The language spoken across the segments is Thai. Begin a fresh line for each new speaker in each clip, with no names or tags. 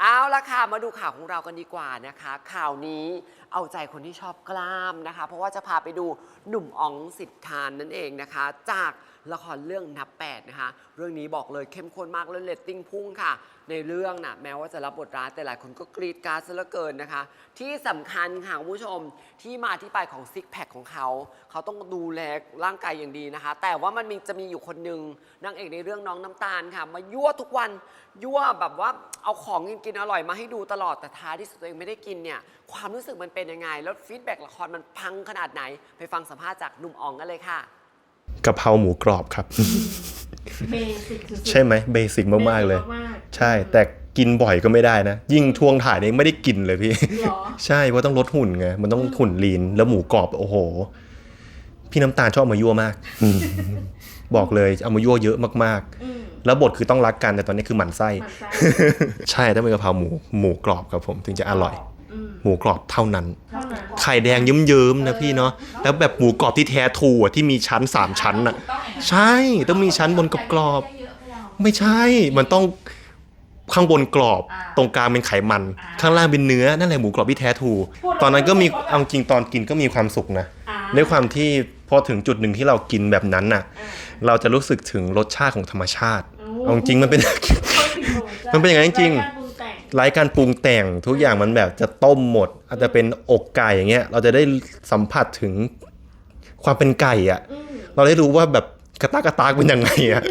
เอาละค่ะ มาดูข่าวของเรากันดีกว่านะคะ ข่าวนี้เอาใจคนที่ชอบกล้ามนะคะ เพราะว่าจะพาไปดูหนุ่มอ๋องสิทธานนั่นเองนะคะ จากละครเรื่องนับแปดนะคะ เรื่องนี้บอกเลยเข้มข้นมากเลยเลตติ้งพุ่งค่ะ ในเรื่องน่ะแม้ว่าจะรับบทร้ายแต่หลายคนก็กรีดกรารซะเหลือเกินนะคะ ที่สำคัญค่ะคุณผู้ชมที่มาที่ไปของซิกแพคของเขา เขาต้องดูแลร่างกายอย่างดีนะคะ แต่ว่ามันมีจะมีอยู่คนหนึ่งนางเอกในเรื่องน้องน้ำตาลค่ะ มายั่วทุกวันยั่วแบบว่า เอาของกินกินอร่อยมาให้ดูตลอดแต่ท้ายที่สุดตัวเองไม่ได้กินเนี่ยความรู้สึกมันเป็นยังไง แล้วฟีดแบ็กละครมันพังขนาดไหน ไปฟังสัมภาษณ์จากหนุ่มอ๋องกันเลยค่ะ
กะเพราหมูกรอบครับ
เบสิกสุดๆ
ใช่ไหมเบสิกมากๆเลย
บสิมาก
ใช่แต่กินบ่อยก็ไม่ได้นะ ยิ่งช่วงถ่ายเนี่ยไม่ได้กินเลยพี่
ๆหรอ
ใช่เพราะต้องลดหุ่นไงมันต้องหุ่นลีนแล้วหมูกรอบโอ้โห พี่น้ำตาลชอบเอามายั่วมากอืมบอกเลยเอามายั่วเยอะมาก
อืม
ๆ แล้วบทคือต้องรักกันแต่ตอนนี้คือหมั่นไส้
หมันไส้
ใช่ต้องเป็นกะเพราหมูหมูกรอบครับผมถึงจะอร่อย
อืม
หมูกรอบเท่านั้น
เท่านั้น
ไข่แดงเยิ้มๆนะพี่เนาะแล้วแบบหมูกรอบที่แท้ทูอะที่มีชั้นสามชั้นอะ ใช่ต้องมีชั้นบนกรอบๆไม่ใช่มันต้องข้างบนกรอบ
อ่า
ตรงกลางเป็นไขมัน
อ่า
ข้างล่างเป็นเนื้อนั่นแหละหมูกรอบที่แท้ทู
พูดแล้ว
ตอนนั้นก็มี
ก็แบบ
เอาจริงตอนกินก็มีความสุขนะ
อ่า
ด้วยความที่พอถึงจุดหนึ่งที่เรากินแบบนั้นน่ะ
อ่า
เราจะรู้สึกถึงรสชาติของธรรมชาติ
โอ้
เอาจริงมันเป็น มันเป็นอย่างนั้นจริง
รายการปรุงแต่ง
ไร้การปรุงแต่งทุกอย่างมันแบบจะต้มหมด อาจจะเป็นอกไก่อย่างเงี้ย เราจะได้สัมผัสถึงความเป็นไก่อะ
อืม
เราได้รู้ว่าแบบกระตากกระตากเป็นยังไงอะ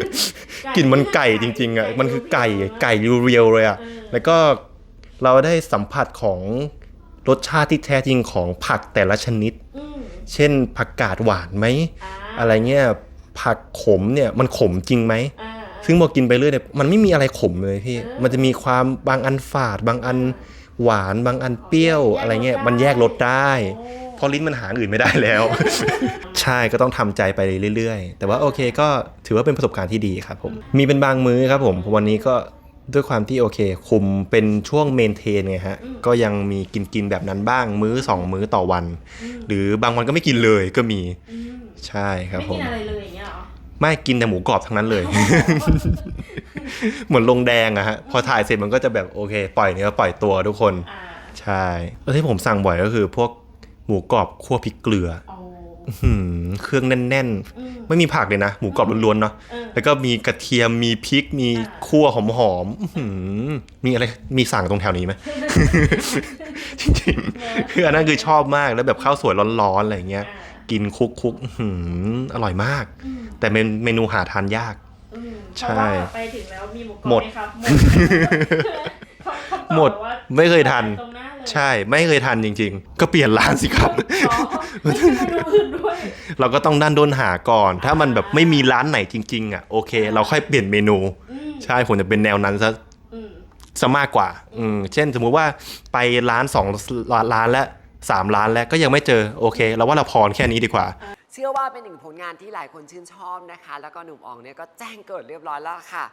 กลิ่นมันไก่จริง ๆอะมันคือไก่ไก่เรียวๆเลยอะ
เออ
แล้วก็เราได้สัมผัสของรสชาติที่แท้จริงของผักแต่ละชนิด
อืม
เช่นผักกาดหวานไหม
อ่า
อะไรเงี้ยผักขมเนี่ยมันขมจริงไหม
อ่า
ซึ่งพอกินไปเรื่อยเนี่ยมันไม่มีอะไรขมเลยพี่
เออ
มันจะมีความบางอันฝาด บางอันหวานบางอันเปรี้ยว
แยกรส
อะไรเงี้ย
ได้
มันแยกรสได้
โอ้
เพราะลิ้นมันหาอื่นไม่ได้แล้ว ใช่ก็ต้องทำใจไปเรื่อยๆ แต่ว่าโอเคก็ถือว่าเป็นประสบการณ์ที่ดีครับผมมีเป็นบางมื้อครับผมวันนี้ก็ ด้วยความที่โอเค คุมเป็นช่วงเมนเทนไงฮะ ก็ยังมีกินกินๆแบบนั้นบ้างมื้อสองมื้อต่อวัน หรือบางวันก็ไม่กินเลยก็มี
อืม
ใช่ครับ
ไม่
ผ
กิ
ม
นอะไรเลยอย่างเงี้ยเหรอ
ไม่กินแต่หมูกรอบทั้งนั้นเลย เหมือนลงแดงอะฮะพอถ่ายเสร็จมันก็จะแบบโอเค ปล่อยเนื้อปล่อยตัวทุกคน
อ่า
ใช่แล้วที่ผมสั่งบ่อยก็คือพวกหมูกรอบคั่วพริกเกลือ
โอ้
หืม เครื่องแน่น
อืม
ๆไม่มีผักเลยนะ หมูกรอบล้วนๆเนาะ
เออ
แล้วก็มีกระเทียมมีพริกมี
อ่า
คั่วหอมๆอื้อหือมีอะไรมีสั่งตรงแถวนี้ไหมจริงๆคืออันนั้นคือชอบมากแล้วแบบข้าวสวยร้อนๆอะไรอย่างเงี้ย
อ่า
กินคุกคุกๆอื้อหืออร่อยมาก
อืม
แต่เป็นเมนูหาทานยาก
อืม
ใช่
เพราะว่าไปถึงแล้วมีหมูกรอบ
หมด
ไหครับเขาเขาตอบ
หมด
ว่า
ไม่เคยทัน
ตรงหน้าเลย
ใช่ไม่เคยทันจริง ๆ ก็เปลี่ยนร้านสิครับ
อ๋อ ไม่ใช่เมนูอื่นด้วย
เราก็ต้องด้านด้นหาก่อน ถ้ามันแบบไม่มีร้านไหนจริง ๆ อะโอเค เราค่อยเปลี่ยนเมนู
อืม
ใช่ผมจะเป็นแนวนั้นซะ
อืม
ซะมากกว่า อืมเช่น สมมุติว่าไปร้านสองร้านและสามร้านแล้วก็ยังไม่เจอโอเคเราว่าเราพอแค่นี้ดีกว่า
เชื่อว่าเป็นหนึ่งผลงานที่หลายคนชื่นชอบนะคะ แล้วก็หนุ่มอ๋องเนี่ยก็แจ้งเกิดเรียบร้อยแล้วล่ะค่ะ